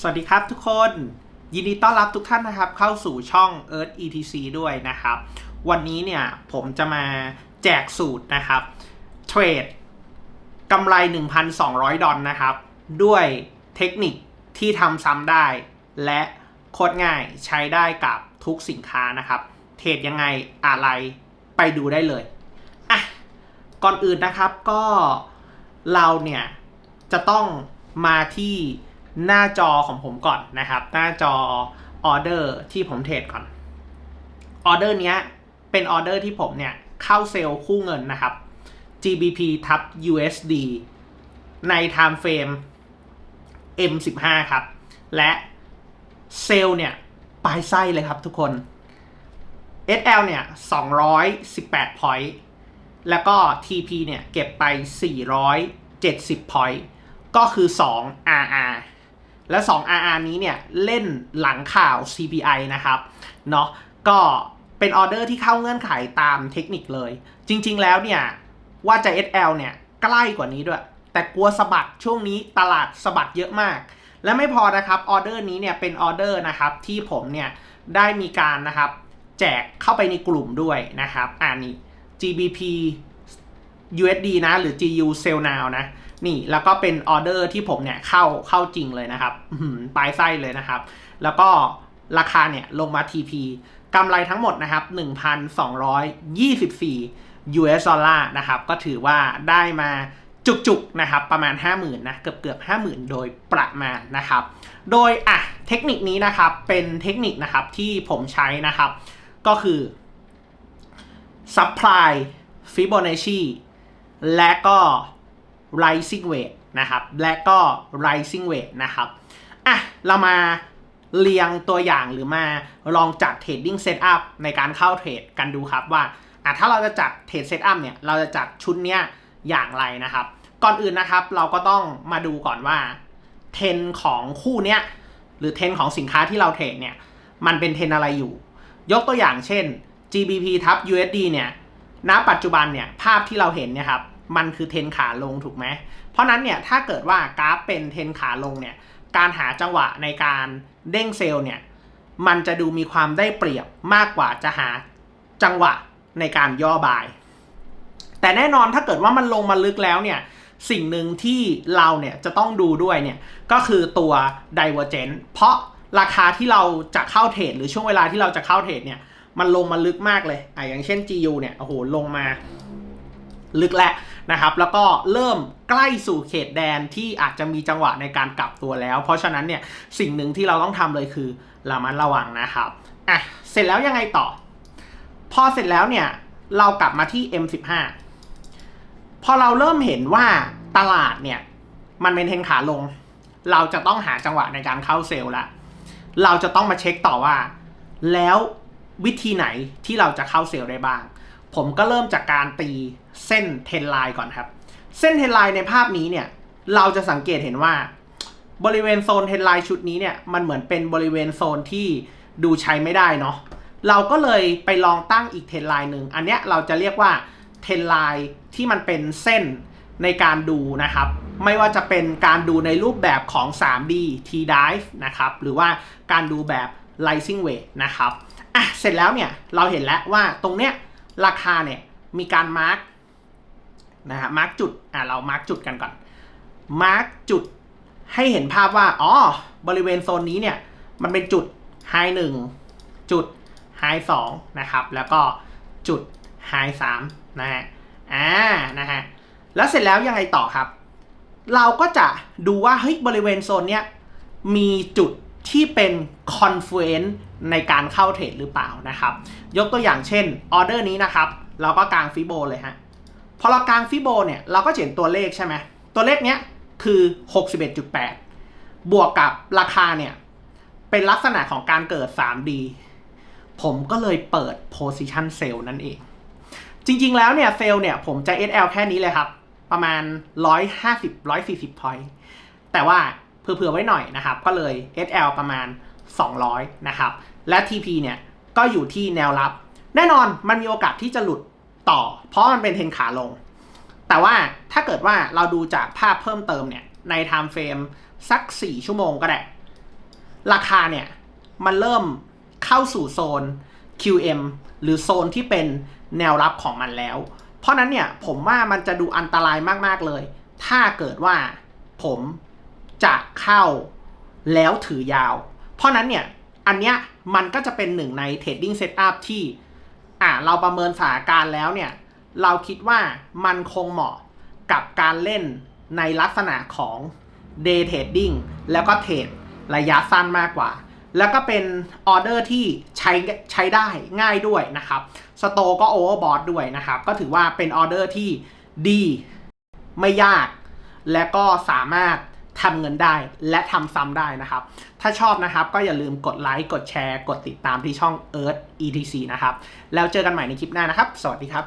สวัสดีครับทุกคน ยินดีต้อนรับทุกท่านนะครับ เข้าสู่ช่อง Earth ETC ด้วยนะครับ วันนี้เนี่ยผมจะมาแจกสูตรนะครับ เทรดกำไร 1,200 ดอลนะครับ ด้วยเทคนิคที่ทำซ้ำได้ และโคตรง่ายใช้ได้กับทุกสินค้านะครับ เทรดยังไงอะไรไปดูได้เลยอะก่อนอื่นนะครับก็เราเนี่ยจะต้องมาที่ หน้าจอของผมก่อนนะครับ หน้าจอออเดอร์ที่ผมเทรดก่อนออเดอร์เนี้ยเป็นออเดอร์ที่ผมเนี่ยเข้าเซลล์คู่เงินนะครับ GBP ทับ USD ใน time frame M15 ครับ และเซลล์เนี่ยปลายไส้เลยครับทุกคน SL เนี่ย 218 point แล้วก็ TP เนี่ย เก็บไป 470 point ก็คือ 2 RR และ 2 RR นี้เนี่ยเล่นหลังข่าว CPI นะครับเนาะก็เป็นออเดอร์ที่เข้าเงื่อนไขตามเทคนิคเลย จริง ๆ แล้วเนี่ยว่าจะ SL เนี่ยใกล้กว่านี้ด้วย แต่กลัวสะบัดช่วงนี้ตลาดสะบัดเยอะมาก และไม่พอนะครับออเดอร์นี้เนี่ยเป็นออเดอร์นะครับที่ผมเนี่ยได้มีการนะครับแจกเข้าไปในกลุ่มด้วยนะครับอ่านี่ GBP USD นะ หรือ GU Sell Now นะ นี่แล้วก็เป็นออเดอร์ที่ผมเนี่ยเข้าเข้าจริงเลยนะครับปลายไส้เลยนะครับ แล้วก็ราคาเนี่ยลงมา TP กำไรทั้งหมดนะครับ 1,224 US ดอลลาร์นะครับ ก็ถือว่าได้มาจุกๆนะครับประมาณ 50,000นะเกือบเกือบ50,000 โดยประมาณนะครับ โดยอะเทคนิคนี้นะครับเป็นเทคนิคนะครับที่ผมใช้นะครับ ก็คือ supply Fibonacci และก็ rising weight นะครับ และก็ rising weight นะครับอะเรามาเรียงตัวอย่างหรือมาลองจัด trading setup ในการเข้าเทรดกันดูครับว่าอะถ้าเราจะจัดเทรด setup เนี่ยเราจะจัดชุดเนี้ยอย่างไรนะครับ ก่อนอื่นนะครับเราก็ต้องมาดูก่อนว่าเทรนของคู่เนี้ยหรือเทรนของสินค้าที่เราเทรดเนี่ยมันเป็นเทรนอะไรอยู่ ยกตัวอย่างเช่น GBP ทับ USD เนี่ยณปัจจุบันเนี่ยภาพที่เราเห็นเนี่ยครับ มันคือเทนขาลงถูกไหม เพราะนั้นเนี่ยถ้าเกิดว่ากราฟเป็นเทนขาลงเนี่ยการหาจังหวะในการเด้งเซลล์เนี่ยมันจะดูมีความได้เปรียบมากกว่าจะหาจังหวะในการย่อบาย แต่แน่นอนถ้าเกิดว่ามันลงมาลึกแล้วเนี่ยสิ่งหนึ่งที่เราเนี่ยจะต้องดูด้วยเนี่ยก็คือตัว divergence เพราะราคาที่เราจะเข้าเทรดหรือช่วงเวลาที่เราจะเข้าเทรดเนี่ยมันลงมาลึกมากเลยอะอย่างเช่น GU เนี่ยโอ้โหลงมา ลึกแล้วนะครับ แล้วก็เริ่มใกล้สู่เขตแดนที่อาจจะมีจังหวะในการกลับตัวแล้ว เพราะฉะนั้นเนี่ยสิ่งหนึ่งที่เราต้องทำเลยคือระมัดระวังนะครับอะเสร็จแล้วยังไงต่อ พอเสร็จแล้วเนี่ยเรากลับมาที่ M15 พอเราเริ่มเห็นว่าตลาดเนี่ยมันเป็นเทนขาลง เราจะต้องหาจังหวะในการเข้าเซลล์ละเราจะต้องมาเช็คต่อว่า แล้ววิธีไหนที่เราจะเข้าเซลล์ได้บ้าง ผมก็เริ่มจากการตีเส้นเทรนไลน์ก่อนครับ เส้นเทรนไลน์ในภาพนี้เนี่ย เราจะสังเกตเห็นว่า บริเวณโซนเทรนไลน์ชุดนี้เนี่ย มันเหมือนเป็นบริเวณโซนที่ดูใช้ไม่ได้เนาะ เราก็เลยไปลองตั้งอีกเทรนไลน์หนึ่ง อันเนี้ยเราจะเรียกว่าเทรนไลน์ที่มันเป็นเส้นในการดูนะครับ ไม่ว่าจะเป็นการดูในรูปแบบของ 3D T dive นะครับ หรือว่าการดูแบบ rising weight นะครับ อะ เสร็จแล้วเนี่ย เราเห็นแล้วว่าตรงเนี้ย ราคาเนี่ยมีการมาร์กนะฮะมาร์กจุดอะเรามาร์กจุดกันก่อนมาร์กจุดให้เห็นภาพว่าอ๋อบริเวณโซนนี้เนี่ยมันเป็นจุด high หนึ่งจุด high สองนะครับ แล้วก็จุด high สามนะฮะอ่านะฮะแล้วเสร็จแล้วยังไงต่อครับ เราก็จะดูว่าเฮ้ยบริเวณโซนเนี้ยมีจุด ที่เป็นคอนฟ luence ในการเข้าเทรดหรือเปล่านะครับ ยกตัวอย่างเช่นออเดอร์นี้นะครับเราก็กางฟิโบเลยฮะพอเรากางฟิโบเนี่ยเราก็เห็นตัวเลขใช่ไหมตัวเลขเนี้ยคือ 61.8 บวกกับราคาเนี่ยเป็นลักษณะของการเกิด 3D ผมก็เลยเปิด position sell นั่นเอง จริง ๆ แล้วเนี่ยเซลล์เนี่ยผมจะ SL แค่นี้เลยครับ ประมาณ 150 140 point แต่ว่า เผื่อๆไว้หน่อยนะครับ ก็เลย SL ประมาณ 200 นะครับ และ TP เนี่ย ก็อยู่ที่แนวรับ แน่นอนมันมีโอกาสที่จะหลุดต่อ เพราะมันเป็นเทนขาลง แต่ว่าถ้าเกิดว่าเราดูจากภาพเพิ่มเติมเนี่ย ใน time frame สัก 4 ชั่วโมงก็ได้ ราคาเนี่ย มันเริ่มเข้าสู่โซน QM หรือโซนที่เป็นแนวรับของมันแล้ว เพราะนั้นเนี่ยผมว่ามันจะดูอันตรายมาก ๆ เลย ถ้าเกิดว่าผม จะเข้าแล้วถือยาว เพราะนั้นเนี่ย อันเนี้ยมันก็จะเป็นหนึ่งใน trading setup ที่อ่าเราประเมินสถานการณ์แล้วเนี่ย เราคิดว่ามันคงเหมาะกับการเล่นในลักษณะของ day trading แล้วก็เทรดระยะสั้นมากกว่า แล้วก็เป็นออเดอร์ที่ใช้ใช้ได้ง่ายด้วยนะครับ สโตก็โอเวอร์บอทด้วยนะครับ ก็ถือว่าเป็นออเดอร์ที่ดีไม่ยาก และก็สามารถ ทำเงินได้และทำซ้ำได้นะครับ ถ้าชอบนะครับก็อย่าลืมกดไลค์กดแชร์ กดติดตามที่ช่อง Earth ETC นะครับ แล้วเจอกันใหม่ในคลิปหน้านะครับ สวัสดีครับ